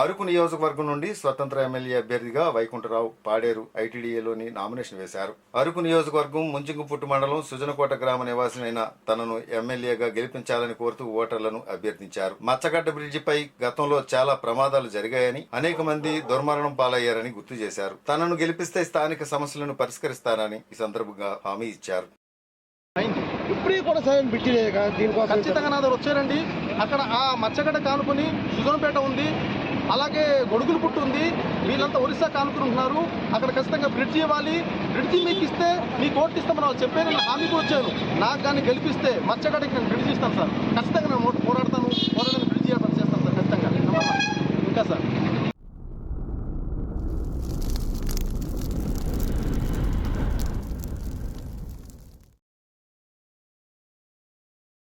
అరకు నియోజకవర్గం నుండి స్వతంత్ర ఎమ్మెల్యే అభ్యర్థిగా వైకుంఠరావు పాడేరు ఐటీడీఏలోని నామినేషన్ వేశారు. అరకు నియోజకవర్గం ముంచింగుపుట్టు మండలం సుజనకోట గ్రామ నివాసినైన తనను ఎమ్మెల్యేగా గెలిపించాలని కోరుతూ ఓటర్లను అభ్యర్థించారు. మచ్చగడ్డ బ్రిడ్జిపై గతంలో చాలా ప్రమాదాలు జరిగాయని అనేక మంది దుర్మరణం పాలయ్యారని గుర్తు చేశారు. తనను గెలిపిస్తే స్థానిక సమస్యలను పరిష్కరిస్తానని ఈ సందర్భంగా హామీ ఇచ్చారు. ఇప్పుడు కూడా సరైన బిట్టిలేదు కదా దీనికోసం ఖచ్చితంగా నా దగ్గర వచ్చారండి. అక్కడ ఆ మచ్చగడ్డ కానుకొని సుజనపేట ఉంది. అలాగే గొడుగులు పుట్టు ఉంది వీళ్ళంతా ఒరిస్సా కానుకుని ఉంటున్నారు. అక్కడ ఖచ్చితంగా బ్రిడ్జి ఇవ్వాలి. బ్రిడ్జి మీకు ఇస్తే మీకు ఓటు ఇస్తామని వాళ్ళు చెప్పారు నేను హామీ కూడా వచ్చాను నాకు కానీ గెలిపిస్తే మచ్చగడ్డకి నేను బ్రిడ్జి ఇస్తాను సార్. ఖచ్చితంగా నేను పోరాడతాను. పోరాడని బ్రిడ్జి ఏర్పాటు చేస్తాను సార్ ఖచ్చితంగా. ఇంకా సార్.